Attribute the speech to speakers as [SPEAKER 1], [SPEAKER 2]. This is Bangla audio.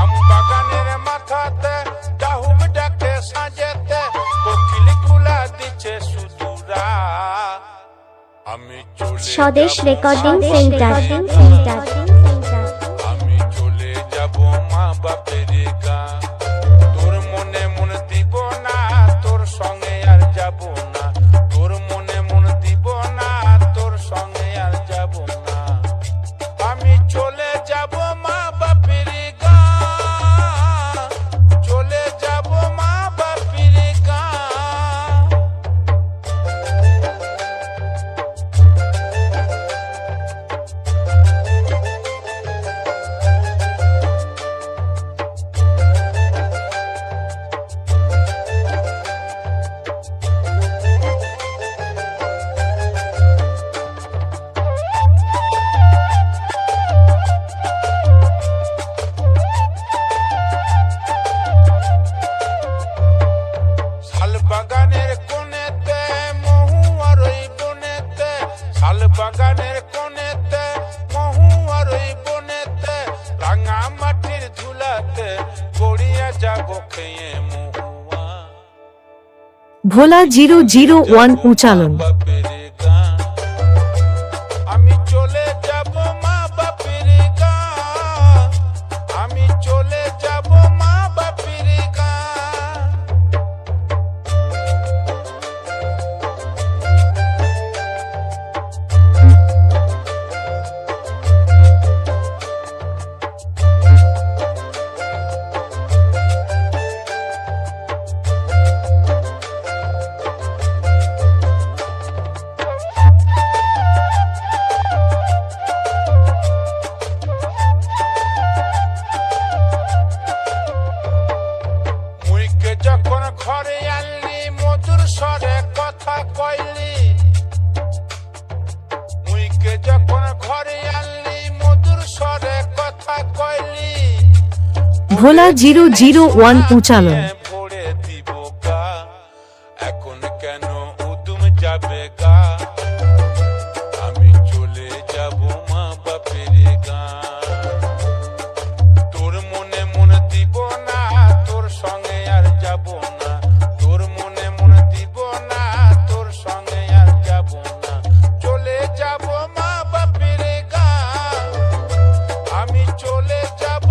[SPEAKER 1] আম
[SPEAKER 2] বাগানের
[SPEAKER 1] মাথাতে
[SPEAKER 2] ডাকে
[SPEAKER 1] কোকিলগুলা
[SPEAKER 2] সুদুরা
[SPEAKER 1] আমি স্বদেশ রেকর্ডিং সেন্টার। আমি চলে যাব মা বাপের বাগানের কোনেতে ওই বনেতে শাল বাগানের কোনেতে ওই বনেতে রাঙা মাটির ধুলাতে গড়িয়া যাব খেয়ে মহুয়া।
[SPEAKER 3] ভোলা জিরো জিরো ওয়ান উচালন।
[SPEAKER 1] আমি চলে যাব মা
[SPEAKER 3] ভোলা জিরো জিরো ওয়ান উচালন।
[SPEAKER 1] সঙ্গে আর না। চলে মা বাপের গা। আমি চলে যাব